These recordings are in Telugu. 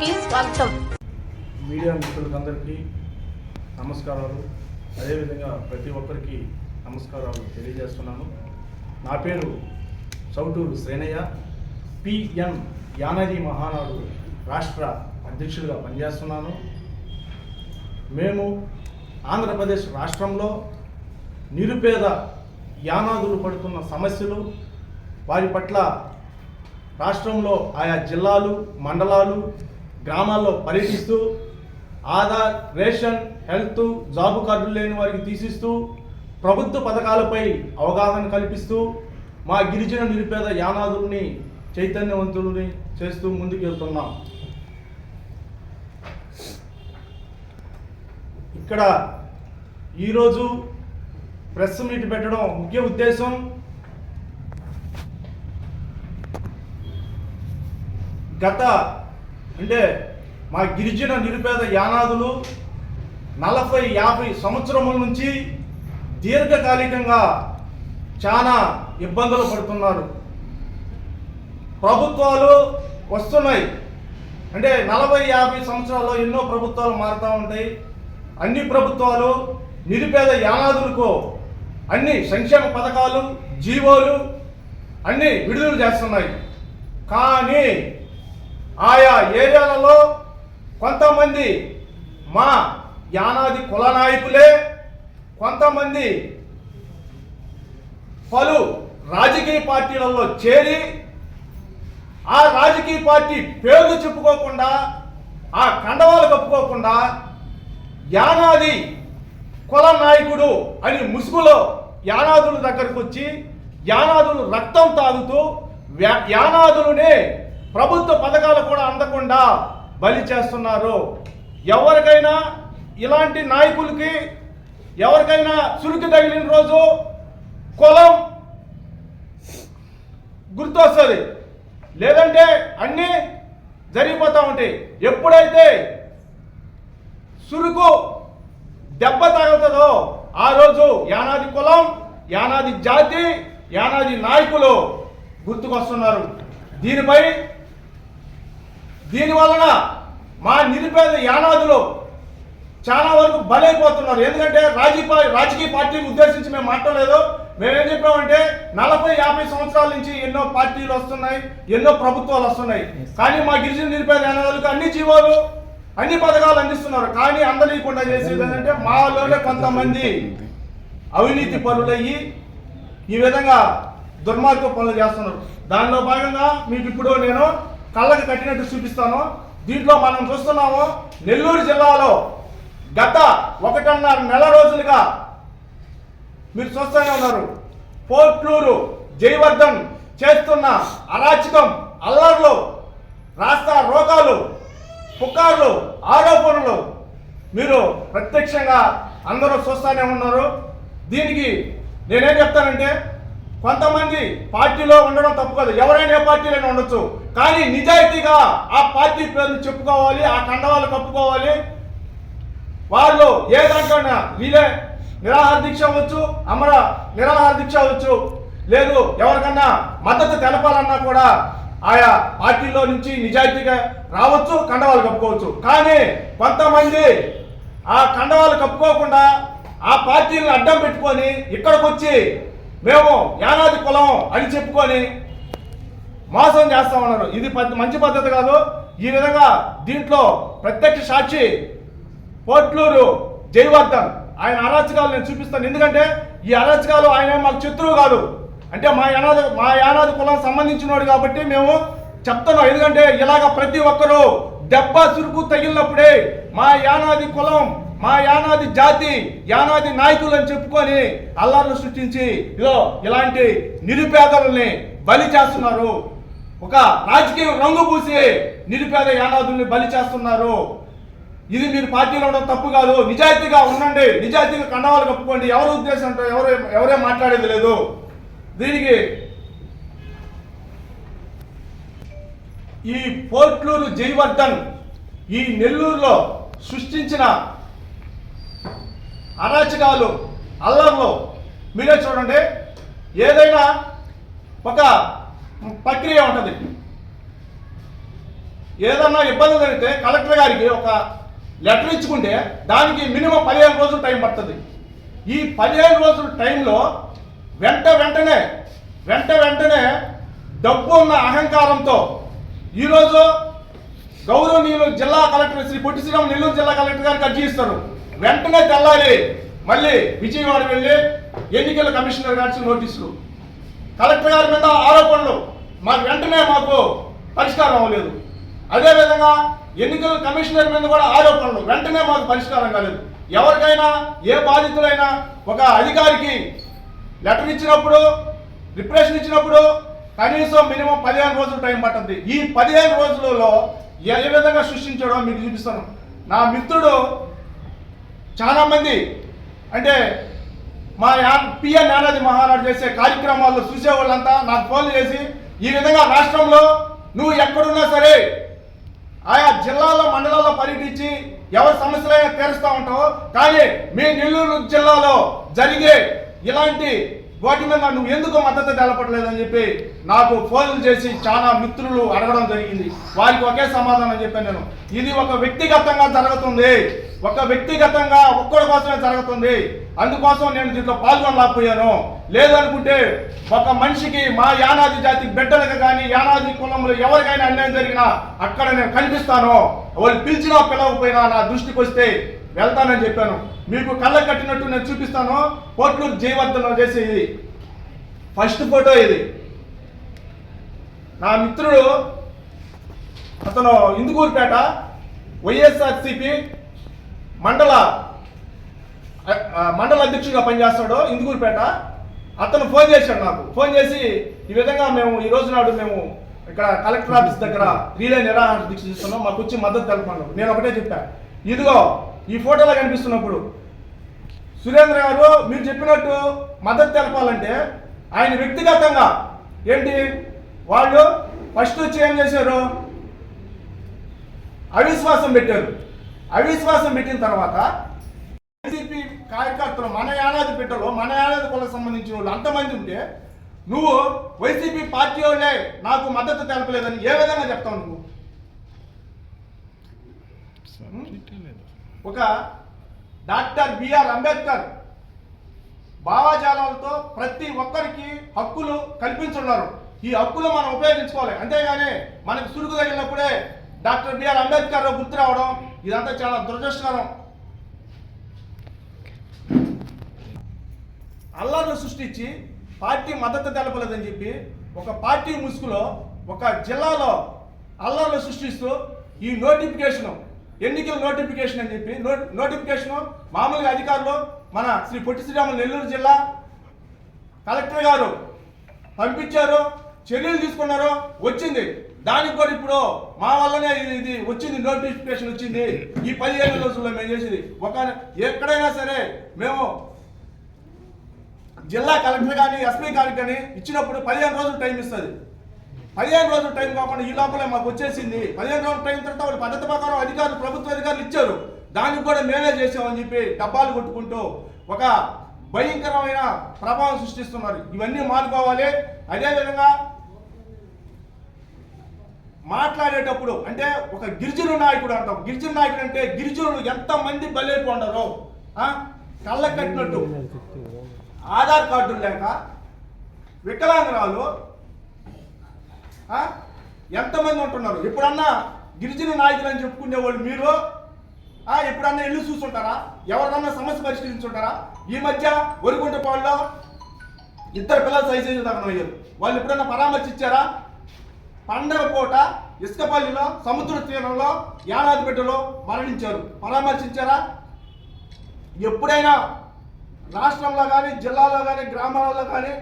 కి స్వాగతం. మీడియా మిత్రులందరికీ నమస్కారాలు. అదేవిధంగా ప్రతి ఒక్కరికి నమస్కారాలు తెలియజేస్తున్నాను. నా పేరు చౌటూరు శ్రేణయ్య పిఎన్ యానది మహానాడు రాష్ట్ర అధ్యక్షుడిగా పనిచేస్తున్నాను. మేము ఆంధ్రప్రదేశ్ రాష్ట్రంలో నిరుపేద యానాదులు పడుతున్న సమస్యలు వారి పట్ల రాష్ట్రంలో ఆయా జిల్లాలు మండలాలు గ్రామాల్లో పర్యటిస్తూ ఆధార్ రేషన్ హెల్త్ జాబ్ కార్డులు లేని వారికి తీసిస్తూ ప్రభుత్వ పథకాలపై అవగాహన కల్పిస్తూ మా గిరిజన నిరుపేద యానాదుల్ని చైతన్యవంతుల్ని చేస్తూ ముందుకు వెళ్తున్నాం ఇక్కడ ఈరోజు ప్రెస్ మీట్ పెట్టడం ముఖ్య ఉద్దేశం. గత అంటే మా గిరిజన నిరుపేద యానాదులు నలభై యాభై సంవత్సరముల నుంచి దీర్ఘకాలికంగా చాలా ఇబ్బందులు పడుతున్నారు. ప్రభుత్వాలు వస్తున్నాయి. అంటే నలభై యాభై సంవత్సరాల్లో ఎన్నో ప్రభుత్వాలు మారుతూ ఉంటాయి. అన్ని ప్రభుత్వాలు నిరుపేద యానాదులకు అన్ని సంక్షేమ పథకాలు జీవోలు అన్నీ విడుదల చేస్తున్నాయి. కానీ ఆయా ఏరియాలలో కొంతమంది మా యానాది కుల నాయకులే కొంతమంది పలు రాజకీయ పార్టీలలో చేరి ఆ రాజకీయ పార్టీ పేర్లు చెప్పుకోకుండా ఆ కండవాలు కప్పుకోకుండా యానాది కుల నాయకుడు అని ముసుగులో యానాదుల దగ్గరకు వచ్చి యానాదులు రక్తం తాగుతూ వ్యా- ప్రభుత్వ పథకాలు కూడా అందకుండా బలి చేస్తున్నారు. ఎవరికైనా ఇలాంటి నాయకులకి ఎవరికైనా చురుకు తగిలిన రోజు కులం గుర్తొస్తుంది. లేదంటే అన్నీ జరిగిపోతూ ఉంటాయి. ఎప్పుడైతే సురుకు దెబ్బ తగులుతుందో ఆ రోజు యానాది కులం యానాది జాతి యానాది నాయకులు గుర్తుకొస్తున్నారు. దీనిపై దీని వలన మా నిరుపేద యానాదులు చాలా వరకు బలైపోతున్నారు. ఎందుకంటే రాజకీయ రాజకీయ పార్టీని ఉద్దేశించి మేము మాట్లాడలేదు. మేమేం చెప్పామంటే నలభై యాభై సంవత్సరాల నుంచి ఎన్నో పార్టీలు వస్తున్నాయి ఎన్నో ప్రభుత్వాలు వస్తున్నాయి. కానీ మా గిరిజన నిరుపేద యానాదులకు అన్ని జీవోలు అన్ని పథకాలు అందిస్తున్నారు. కానీ అందలేకుండా చేసేది ఏంటంటే మాలోనే కొంతమంది అవినీతి పనులయ్యి ఈ విధంగా దుర్మార్గ పనులు చేస్తున్నారు. దానిలో భాగంగా మీకు ఇప్పుడు నేను కళ్ళకి కట్టినట్టు చూపిస్తాను. దీంట్లో మనం చూస్తున్నాము నెల్లూరు జిల్లాలో గత ఒకటిన్నర నెల రోజులుగా మీరు చూస్తూనే ఉన్నారు. పోర్ట్లూరు జయవర్ధన్ చేస్తున్న అరాచకం అల్లర్లు రాస్తా రోగాలు పుకార్లు ఆరోపణలు మీరు ప్రత్యక్షంగా అందరూ చూస్తూనే ఉన్నారు. దీనికి నేనేం చెప్తానంటే కొంతమంది పార్టీలో ఉండడం తప్పు కాదు. ఎవరైనా ఏ పార్టీలైనా ఉండొచ్చు. కానీ నిజాయితీగా ఆ పార్టీ పేర్లు చెప్పుకోవాలి ఆ కండవాళ్ళు కప్పుకోవాలి. వాళ్ళు ఏ దాంట్లోనే వీలే నిరాహార దీక్ష అవ్వచ్చు అమర నిరాహార దీక్ష అవ్వచ్చు. లేదు ఎవరికన్నా మద్దతు తెలపాలన్నా కూడా ఆయా పార్టీలో నుంచి నిజాయితీగా రావచ్చు కండవాలు కప్పుకోవచ్చు. కానీ కొంతమంది ఆ కండవాలు కప్పుకోకుండా ఆ పార్టీలను అడ్డం పెట్టుకొని ఇక్కడికి వచ్చి మేము యానాది కులం అని చెప్పుకొని మోసం చేస్తా ఉన్నారు ఇది మంచి పద్ధతి కాదు. ఈ విధంగా దీంట్లో ప్రత్యక్ష సాక్షి పోట్లూరు జయవర్ధన్. ఆయన అరాచకాలు నేను చూపిస్తాను. ఎందుకంటే ఈ అరాచకాలు ఆయన మాకు శత్రువు కాదు. అంటే మా యానాది మా యానాది కులం సంబంధించినోడు కాబట్టి మేము చెప్తున్నాం. ఎందుకంటే ఇలాగ ప్రతి ఒక్కరూ దెబ్బ చురుకు తగిలినప్పుడే మా యానాది కులం మా యానాది జాతి యానాది నాయకులు అని చెప్పుకొని అల్లర్లు సృష్టించి ఇదో ఇలాంటి నిరుపేదలని బలి చేస్తున్నారు. ఒక రాజకీయ రంగు పూసి నిరుపేద యానాదుల్ని బలి చేస్తున్నారు. ఇది మీరు పార్టీలో ఉండడం తప్పు కాదు. నిజాయితీగా ఉండండి. నిజాయితీగా కండవాలు కప్పుకోండి. ఎవరు ఉద్దేశంతో ఎవరు ఎవరే మాట్లాడేది లేదు. దీనికి ఈ పోర్ట్లూరు జయవర్ధన్ ఈ నెల్లూరులో సృష్టించిన అరాచకాలు అల్లర్లు. మీరే చూడండి ఏదైనా ఒక ప్రక్రియ ఉంటుంది. ఏదన్నా ఇబ్బంది జరిగితే కలెక్టర్ గారికి ఒక లెటర్ ఇచ్చుకుంటే దానికి మినిమం పదిహేను రోజులు టైం పడుతుంది. ఈ పదిహేను రోజుల టైంలో వెంట వెంటనే వెంట వెంటనే డబ్బు ఉన్న అహంకారంతో ఈరోజు గౌరవనీయులు జిల్లా కలెక్టర్ శ్రీ పొట్టి శ్రీరామ్ నెల్లూరు జిల్లా కలెక్టర్ గారికి అర్జీ ఇస్తారు. వెంటనే తెల్లాలి. మళ్ళీ విజయవాడ వెళ్ళి ఎన్నికల కమిషనర్ గారి నోటీసులు కలెక్టర్ గారి మీద ఆరోపణలు. మాకు వెంటనే మాకు పరిష్కారం అవ్వలేదు. అదేవిధంగా ఎన్నికల కమిషనర్ మీద కూడా ఆరోపణలు. వెంటనే మాకు పరిష్కారం కాలేదు. ఎవరికైనా ఏ బాధితులైనా ఒక అధికారికి లెటర్ ఇచ్చినప్పుడు రిప్రెషన్ ఇచ్చినప్పుడు కనీసం మినిమం పదిహేను రోజులు టైం పడుతుంది ఈ పదిహేను రోజులలో ఏ విధంగా సృష్టించడో మీకు చూపిస్తాను. నా మిత్రుడు చాలామంది అంటే మా పిఎన్ నానాజీ మహానాడు చేసే కార్యక్రమాల్లో చూసే వాళ్ళంతా నాకు ఫోన్ చేసి ఈ విధంగా రాష్ట్రంలో నువ్వు ఎక్కడున్నా సరే ఆయా జిల్లాల్లో మండలాల్లో పర్యటించి ఎవరి సమస్యలైనా తీరుస్తూ ఉంటావు కానీ మీ నెల్లూరు జిల్లాలో జరిగే ఇలాంటి వాటి మీద నువ్వు ఎందుకు మద్దతు తెలపట్లేదని చెప్పి నాకు ఫోన్లు చేసి చాలా మిత్రులు అడగడం జరిగింది. వారికి ఒకే సమాధానం చెప్పాను నేను. ఇది ఒక వ్యక్తిగతంగా జరుగుతుంది. ఒక వ్యక్తిగతంగా ఒక్కడి కోసమే జరుగుతుంది. అందుకోసం నేను దీంట్లో పాల్గొనలేకపోయాను. లేదనుకుంటే ఒక మనిషికి మా యానాది జాతి బిడ్డలకు కానీ యానాది కులంలో ఎవరికైనా అన్యాయం జరిగినా అక్కడ నేను కనిపిస్తాను. వాళ్ళు పిలిచినా పిలవకపోయినా నా దృష్టికి వస్తే వెళ్తానని చెప్పాను. మీకు కళ్ళ కట్టినట్టు నేను చూపిస్తాను. కోట్లూరు జయవర్ధనం చేసి. ఇది ఫస్ట్ ఫోటో ఇది. నా మిత్రుడు అతను ఇందుకూరుపేట వైఎస్ఆర్సిపి మండల మండల అధ్యక్షుడిగా పనిచేస్తాడు ఇందుకూరుపేట అతను ఫోన్ చేశాడు నాకు. ఫోన్ చేసి ఈ విధంగా మేము ఈ రోజు నాడు మేము ఇక్కడ కలెక్టర్ ఆఫీస్ దగ్గర రీలే నిరాహార దీక్ష చేస్తున్నాం. మాకు వచ్చి మద్దతు తెలపండి నేను ఒకటే చెప్పాను ఇదిగో ఈ ఫోటోలో కనిపిస్తున్నప్పుడు సురేంద్ర గారు మీరు చెప్పినట్టు మద్దతు తెలపాలంటే ఆయన వ్యక్తిగతంగా ఏంటి? వాళ్ళు ఫస్ట్ వచ్చి ఏం చేశారు? అవిశ్వాసం పెట్టారు. అవిశ్వాసం పెట్టిన తర్వాత వైసీపీ కార్యకర్తలు మన యానాది బిడ్డలు మన యానాది కులకు సంబంధించిన వాళ్ళు అంతమంది ఉంటే నువ్వు వైసీపీ పార్టీ వాళ్ళే నాకు మద్దతు తెలపలేదని ఏ విధంగా చెప్తావు నువ్వు? ఒక డాక్టర్ బిఆర్ అంబేద్కర్ భావాజాలాలతో ప్రతి ఒక్కరికి హక్కులు కల్పించున్నారు. ఈ హక్కులు మనం ఉపయోగించుకోవాలి. అంతేగాని మనకు సురుకు తగిలినప్పుడే డాక్టర్ బిఆర్ అంబేద్కర్ గుర్తు రావడం ఇదంతా చాలా దురదృష్టకరం. అల్లర్లు సృష్టించి పార్టీ మద్దతు తెలపలేదని చెప్పి ఒక పార్టీ ముసుగులో ఒక జిల్లాలో అల్లర్లు సృష్టిస్తూ ఈ నోటిఫికేషన్ ఎన్నికల నోటిఫికేషన్ అని చెప్పి నో నోటిఫికేషన్ మామూలుగా అధికారులు మన శ్రీ పొట్టి శ్రీరాములు నెల్లూరు జిల్లా కలెక్టర్ గారు పంపించారు చర్యలు తీసుకున్నారు వచ్చింది. దానికి కూడా ఇప్పుడు మా వల్లనే ఇది వచ్చింది నోటిఫికేషన్ వచ్చింది. ఈ పదిహేను రోజుల్లో మేము చేసేది. ఒక ఎక్కడైనా సరే మేము జిల్లా కలెక్టర్ కానీ ఎస్పీ గారికి కానీ ఇచ్చినప్పుడు పదిహేను రోజులు టైం ఇస్తుంది. పదిహేను రోజులు టైం కాకుండా ఈ లోపలే మాకు వచ్చేసింది. పదిహేను రోజుల టైం తర్వాత వాళ్ళు పద్ధతి ప్రకారం అధికారులు ప్రభుత్వ అధికారులు ఇచ్చారు. దానికి కూడా మేమే చేసామని చెప్పి డబ్బాలు కొట్టుకుంటూ ఒక భయంకరమైన ప్రభావం సృష్టిస్తున్నారు. ఇవన్నీ మానుకోవాలి. అదేవిధంగా మాట్లాడేటప్పుడు అంటే ఒక గిరిజన నాయకుడు అంటాం. గిరిజన నాయకుడు అంటే గిరిజనులు ఎంతమంది బలైపోండారో ఉండరు కళ్ళ కట్టినట్టు. ఆధార్ కార్డులు లేక వికలాంగురాలు ఎంతమంది ఉంటున్నారు? ఎప్పుడన్నా గిరిజన నాయకులు అని చెప్పుకునే వాళ్ళు మీరు ఎప్పుడన్నా ఇల్లు చూస్తుంటారా ఎవరిదన్నా సమస్య పరిష్కరించుంటారా? ఈ మధ్య ఒరిగుంటపాడులో ఇద్దరు పిల్లలు సైజ్ తగ్గడం అయ్యారు వాళ్ళు ఎప్పుడన్నా పరామర్శించారా? పండగ పూట ఇసుకపల్లిలో సముద్ర తీరంలో యానాదిపేటలో మరణించారు. పరామర్శించారా? ఎప్పుడైనా రాష్ట్రంలో కానీ జిల్లాలో కానీ గ్రామాలలో కానీ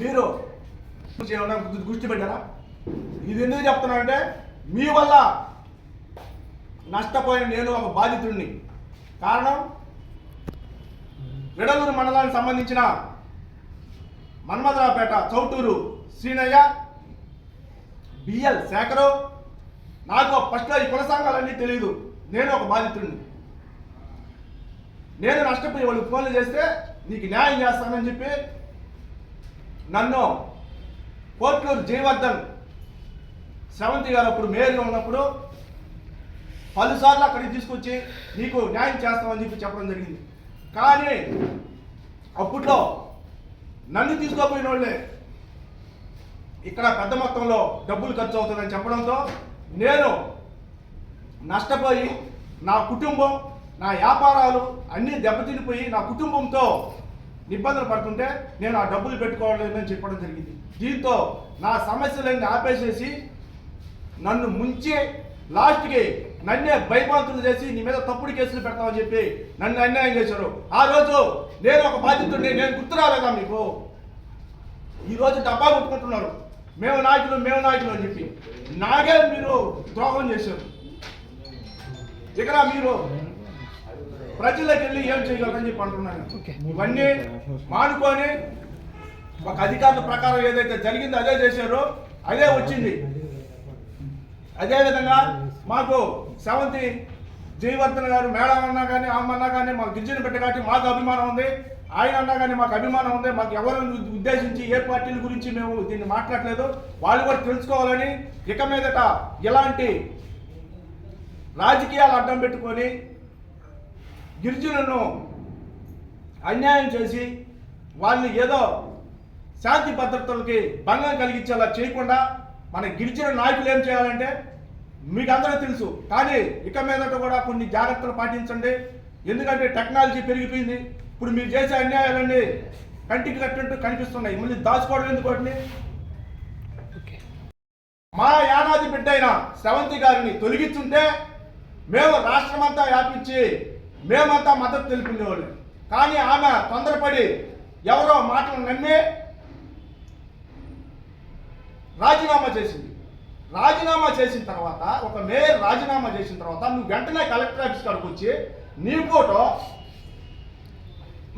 మీరు ఏమన్నా గుర్తు పెట్టారా? ఇది ఎందుకు చెప్తున్నానంటే మీ వల్ల నష్టపోయిన నేను ఒక బాధితుడిని. కారణం విడలూరు మండలానికి సంబంధించిన మన్మధరావుపేట చౌటూరు శ్రీనయ్య బిఎల్ శేఖరు. నాకు ఫస్ట్లో ఈ కుల సంఘాలన్నీ తెలియదు నేను ఒక బాధితుడిని. నేను నష్టపోయి వాళ్ళు ఫోన్లు చేస్తే నీకు న్యాయం చేస్తానని చెప్పి నన్ను కోట్లూరు జయవర్ధన్ సెవెంత్ గారు అప్పుడు మేయర్గా ఉన్నప్పుడు పలుసార్లు అక్కడికి తీసుకొచ్చి నీకు న్యాయం చేస్తామని చెప్పి చెప్పడం జరిగింది. కానీ అప్పట్లో నన్ను తీసుకోపోయిన వాళ్ళే ఇక్కడ పెద్ద మొత్తంలో డబ్బులు ఖర్చు అవుతుందని చెప్పడంతో నేను నష్టపోయి నా కుటుంబం నా వ్యాపారాలు అన్నీ దెబ్బతినిపోయి నా కుటుంబంతో ఇబ్బందులు పడుతుంటే నేను ఆ డబ్బులు పెట్టుకోవాలని చెప్పడం జరిగింది. దీంతో నా సమస్యలన్నీ ఆపేసేసి నన్ను ముంచి లాస్ట్కి నన్నే భయపాంతులు చేసి నీ మీద తప్పుడు కేసులు పెడతామని చెప్పి నన్ను అన్యాయం చేశారు. ఆ రోజు నేను ఒక బాధ్యతని నేను గుర్తు రాలేదా మీకు? ఈ రోజు డబ్బా కొట్టుకుంటున్నారు. మేము నాయకులు మేము నాయకులు అని చెప్పి. నాగే మీరు ద్రోహం చేశారు. ఇక్కడ మీరు ప్రజలకు వెళ్ళి ఏం చేయగలరని చెప్పి అంటున్నాను. ఇవన్నీ మానుకొని ఒక అధికారుల ప్రకారం ఏదైతే జరిగిందో అదే చేశారో అదే వచ్చింది. అదేవిధంగా మాకు సెవెంత్ జయవర్ధన్ గారు మేడం అన్నా కానీ అమ్మన్నా కానీ మాకు గిరిజన బిడ్డ కాబట్టి మాకు అభిమానం ఉంది. ఆయన అన్నా కానీ మాకు అభిమానం ఉంది. మాకు ఎవరిని ఉద్దేశించి ఏ పార్టీల గురించి మేము దీన్ని మాట్లాడలేదు. వాళ్ళు కూడా తెలుసుకోవాలని ఇక మీదట ఇలాంటి రాజకీయాలు అడ్డం పెట్టుకొని గిరిజనులను అన్యాయం చేసి వాళ్ళని ఏదో శాంతి భద్రతలకి భంగం కలిగించేలా చేయకుండా మన గిరిజన నాయకులు ఏం చేయాలంటే మీకు అందరూ తెలుసు కానీ ఇక మీదట కూడా కొన్ని జాగ్రత్తలు పాటించండి. ఎందుకంటే టెక్నాలజీ పెరిగిపోయింది. ఇప్పుడు మీరు చేసే అన్యాయాలన్నీ కంటికి కట్టినట్టు కనిపిస్తున్నాయి. మళ్ళీ దాచుకోవడం ఎందుకు వాటిని? మా యానాది బిడ్డ అయిన శ్రవంతి గారిని తొలగించుంటే మేము రాష్ట్రమంతా వ్యాపించి మేమంతా మద్దతు తెలుపుకునేవాళ్ళు కానీ ఆమె తొందరపడి ఎవరో మాటలు నమ్మి రాజీనామా చేసింది. రాజీనామా చేసిన తర్వాత ఒక మేయర్ రాజీనామా చేసిన తర్వాత నువ్వు వెంటనే కలెక్టర్ ఆఫీస్ కాడికి వచ్చి నీ ఫోటో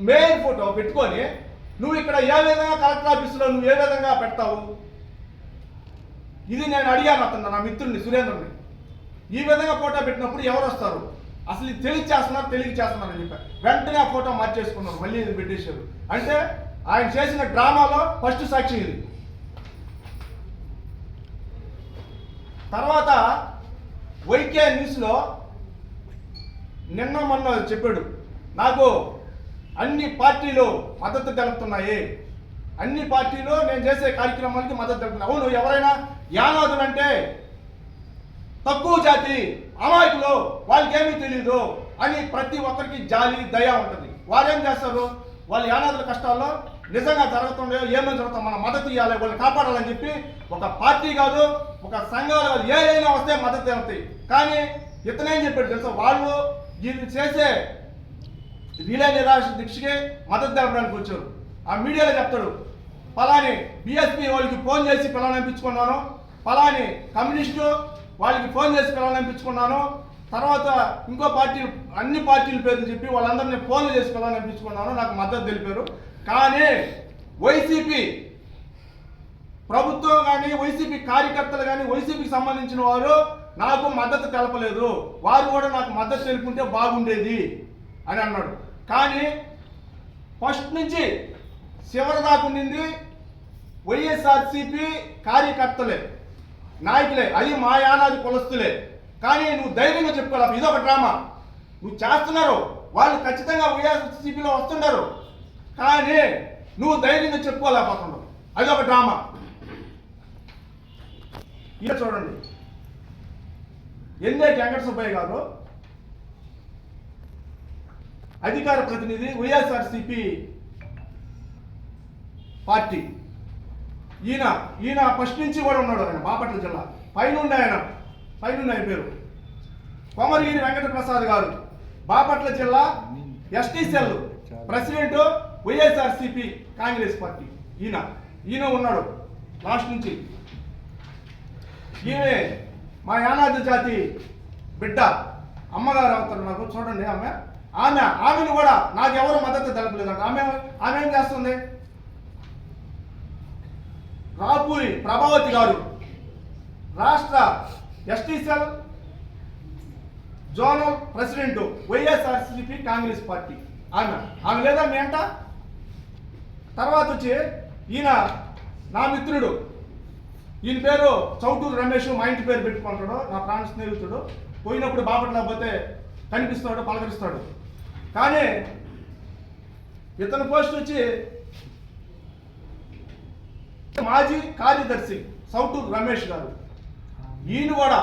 మేయర్ ఫోటో పెట్టుకొని నువ్వు ఇక్కడ ఏ విధంగా కలెక్టర్ ఆఫీసులో నువ్వు ఏ విధంగా పెడతావు? ఇది నేను అడిగాను అతను నా మిత్రుడిని సురేంద్రుడిని. ఈ విధంగా ఫోటో పెట్టినప్పుడు ఎవరు వస్తారు? అసలు ఇది తెలియ చేస్తున్నారు తెలియ చేస్తున్నారు అని చెప్పారు. వెంటనే ఆ ఫోటో మార్చేసుకున్నారు మళ్ళీ ఇది పెట్టేశారు. అంటే ఆయన చేసిన డ్రామాలో ఫస్ట్ సాక్షి ఇది. తర్వాత వైకే న్యూస్లో నిన్న మొన్న చెప్పాడు నాకు అన్ని పార్టీలు మద్దతు తెలుపుతున్నాయి. అన్ని పార్టీలు నేను చేసే కార్యక్రమాలకి మద్దతు తెలుపుతున్నాయి. అవును ఎవరైనా యానాదులు అంటే తక్కువ జాతి అమాయకులు వాళ్ళకి ఏమీ తెలియదు అని ప్రతి ఒక్కరికి జాలి దయ ఉంటుంది. వారేం ఏం చేస్తారు? వాళ్ళ యానాదుల కష్టాల్లో నిజంగా జరుగుతుండే ఏమేమి జరుగుతాం మనం మద్దతు ఇవ్వాలి వాళ్ళని కాపాడాలని చెప్పి ఒక పార్టీ కాదు ఒక సంఘాలు కాదు ఏదైనా వస్తే మద్దతు తెలుస్తాయి కానీ ఇతనేం చెప్పాడు తెలుసు? వాళ్ళు వీళ్ళు చేసే వీలే నిరాశ దీక్షకి మద్దతు తెలపడానికి వచ్చారు. ఆ మీడియాలో చెప్తాడు పలాని బిఎస్పీ వాళ్ళకి ఫోన్ చేసి పిల్లలు పంపించుకున్నాను. పలాని కమ్యూనిస్టు వాళ్ళకి ఫోన్ చేసి పిల్లలు పంపించుకున్నాను. తర్వాత ఇంకో పార్టీ అన్ని పార్టీల పేర్లు చెప్పి వాళ్ళందరినీ ఫోన్లు చేసి పిల్లలు నాకు మద్దతు తెలిపారు. కానీ వైసీపీ ప్రభుత్వం కానీ వైసీపీ కార్యకర్తలు కానీ వైసీపీకి సంబంధించిన వారు నాకు మద్దతు తెలపలేదు. వారు కూడా నాకు మద్దతు తెలుపుంటే బాగుండేది అని అన్నాడు. కానీ ఫస్ట్ నుంచి చివరి దాకా ఉండింది వైఎస్ఆర్సీపీ కార్యకర్తలే నాయకులే. అది మా యానాది కులస్తులే. కానీ నువ్వు ధైర్యంగా చెప్పుకోవాలి. ఇదొక డ్రామా. నువ్వు చేస్తున్నారు. వాళ్ళు ఖచ్చితంగా వైఎస్సీపీలో వస్తున్నారు. కానీ నువ్వు ధైర్యంగా చెప్పుకోలేకపోతున్నావు. అదొక డ్రామా. ఇక చూడండి. ఎన్నే వెంకట సుబ్బయ్య గారు అధికార ప్రతినిధి వైఎస్ఆర్సిపి పార్టీ. ఈయన ఈయన ఫస్ట్ నుంచి కూడా ఉన్నాడు ఆయన బాపట్ల జిల్లా. పైనుండి ఆయన పైనుండి ఆయన పేరు. కొమరగిరి వెంకటప్రసాద్ గారు. బాపట్ల జిల్లా ST cell president YSRCP Congress party. ఈయన. ఈయన ఉన్నాడు. లాస్ట్ నుంచి. ఈమె మా యానాది జాతి బిడ్డ. అమ్మగారు అవుతారు నాకు. చూడండి ఆమె. ఆమె ఆమెను కూడా నాకు ఎవరు మద్దతు తెలపలేదంట. ఆమె ఆమె ఏం చేస్తుంది? రాపూరి ప్రభావతి గారు. రాష్ట్ర ST cell zonal president YSRCP Congress party. ఆమె ఆమె లేదా మీ అంట? తర్వాత వచ్చి ఈయన నా మిత్రుడు. ఈయన పేరు చౌటూరు రమేష్ మా ఇంటి పేరు పెట్టుకుంటాడు నా ప్రాణ స్నేహితుడు. పోయినప్పుడు బాపట్ల పోతే కనిపిస్తాడు పలకరిస్తాడు. కానీ ఇతని పోస్ట్ వచ్చి మాజీ కార్యదర్శి సౌటూరు రమేష్ గారు. ఈయన కూడా